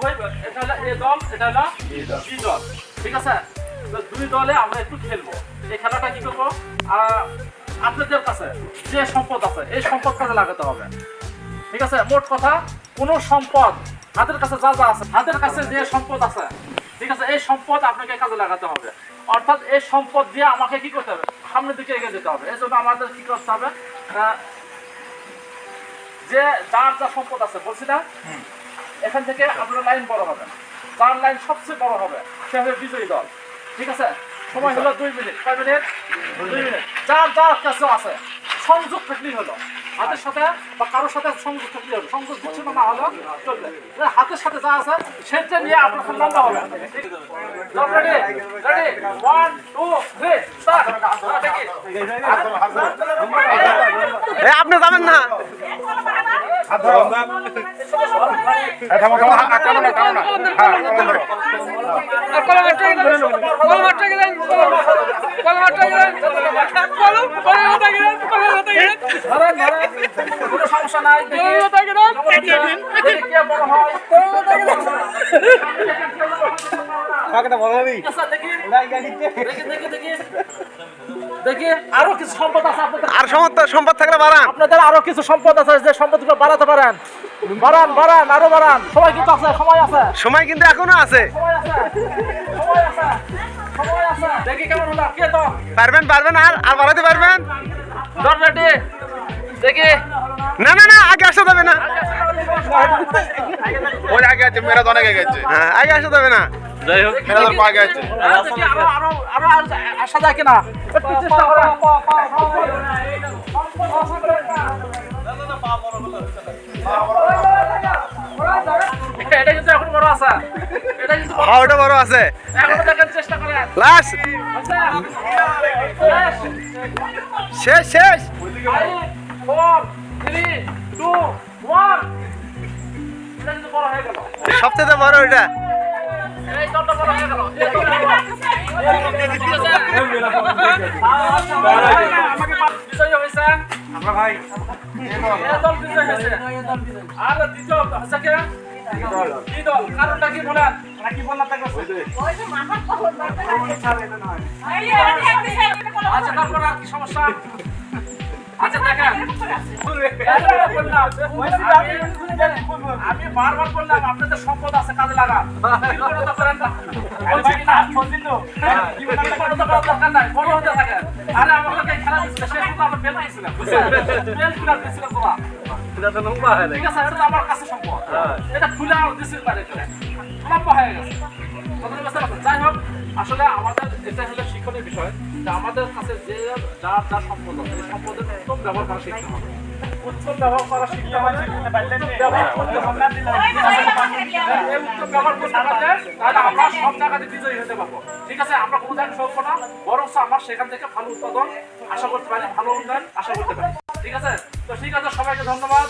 উভয় এটা হলো এ দল এটা হলো বি দল। ঠিক আছে? তো দুই দলে আমরা একটু খেলব। এই খেলাটা কি করব? আপনাদের কাছে যে সম্পদ আছে এই সম্পদ কাজে লাগাতে হবে। ঠিক আছে? মোট কথা কোনো সম্পদ হাতের কাছে যা যা আছে হাতের কাছে যে সম্পদ আছে ঠিক আছে? এই সম্পদ আপনাকে কাজে লাগাতে হবে। অর্থাৎ এই সম্পদ দিয়ে আমাকে কি করতে হবে? সামনের দিকে এগিয়ে যেতে হবে। এই জন্য আমাদের কি করতে হবে? যে যার যা সম্পদ আছে বলছি না? এখান থেকে আপনার লাইন বড় হবে। তার লাইন সবচেয়ে বড় হবে সে হবে বিজয়ী দল। ঠিক আছে? সময় হলো দুই মিনিট। কয় মিনিট? দুই মিনিট। যার যার কাছে আছে সংযোগ থাকলেই হলো। হাতের সাথে বা কারোর সাথে সংযোগ থাকলেই হলো। সংযোগ বিচ্ছিন্ন না হলো চলবে। হাতের সাথে যা আছে সেটা নিয়ে আপনার খুব লম্বা হবে। Ready ready? One two three start. আপনি যাবেন না? থামো থামো না না। হ্যাঁ। ধরেন ধরেন কোনো সমস্যা নাই। দেখি দেখি কে বড় হয়? আচ্ছা, দেখি দেখি আরও কিছু সম্পদ আছে আপনাদের আর সম্পদ সম্পদ থাকলে বাড়ান। আপনাদের আরও কিছু সম্পদ আছে যে সম্পদগুলো বাড়াতে পারেন। বাড়ান বাড়ান আরও বাড়ান। সবাই কিন্তু আছে সময় আছে। সময় কিন্তু এখনও আছে। সময় আছে সময় আছে সময় আছে। দেখি কেমন হলো কে তো? পারবেন পারবেন আর আর বাড়াতে পারবেন? দেখি। না না না আগে আসা যাবে না। ওই আগে আছে মেরা তো অনেক আগে আছে হ্যাঁ আগে আসা যাবে না। যাই হোক আরও আরও আরও কিনা একটু চেষ্টা করেন এটা কিন্তু এখন বড় আছে। এটা কিন্তু হ্যাঁ ওটা বড় আছে। এখনও দেখেন চেষ্টা করেন লাস্ট শেষ শেষ! ফোর থ্রি টু ওয়ান হয়ে সবচেয়ে বড় ওইটা আমরা ভাই আর দ্বিতীয় হচ্ছে কে কি দল কারণটা কি বলেন আচ্ছা তারপর আর কি সমস্যা আচ্ছা দেখেন আমি বারবার বললাম আপনাদের সম্পদ আছে কাজে লাগান। থাকেন। আরে আমাকে খেলা দিচ্ছিল, সে আমরা বেল দিয়েছিলাম, বেল খুলে দিয়েছিলাম তোরা। ঠিক আছে, এটা আমার কাছে সম্পদ। এটা খুলে আমার হয়ে গেছে। যাই আসলে আমাদের এটা হলো শিক্ষণীয় বিষয় যে আমাদের কাছে যে যার যার সম্পদ আছে সম্পদের উত্তম ব্যবহার করা শিখতে হবে। উত্তম ব্যবহার করা শিখতে হবে উত্তম ব্যবহার করতে হবে। উত্তম ব্যবহার করতে পারলে তাহলে আমরা সব জায়গাতে বিজয়ী হতে পারব। ঠিক আছে আমরা কোনো জায়গায় সব না বরং আমার সেখান থেকে ভালো উৎপাদন আশা করতে পারি ভালো উন্নয়ন আশা করতে পারি। ঠিক আছে? তো ঠিক আছে সবাইকে ধন্যবাদ।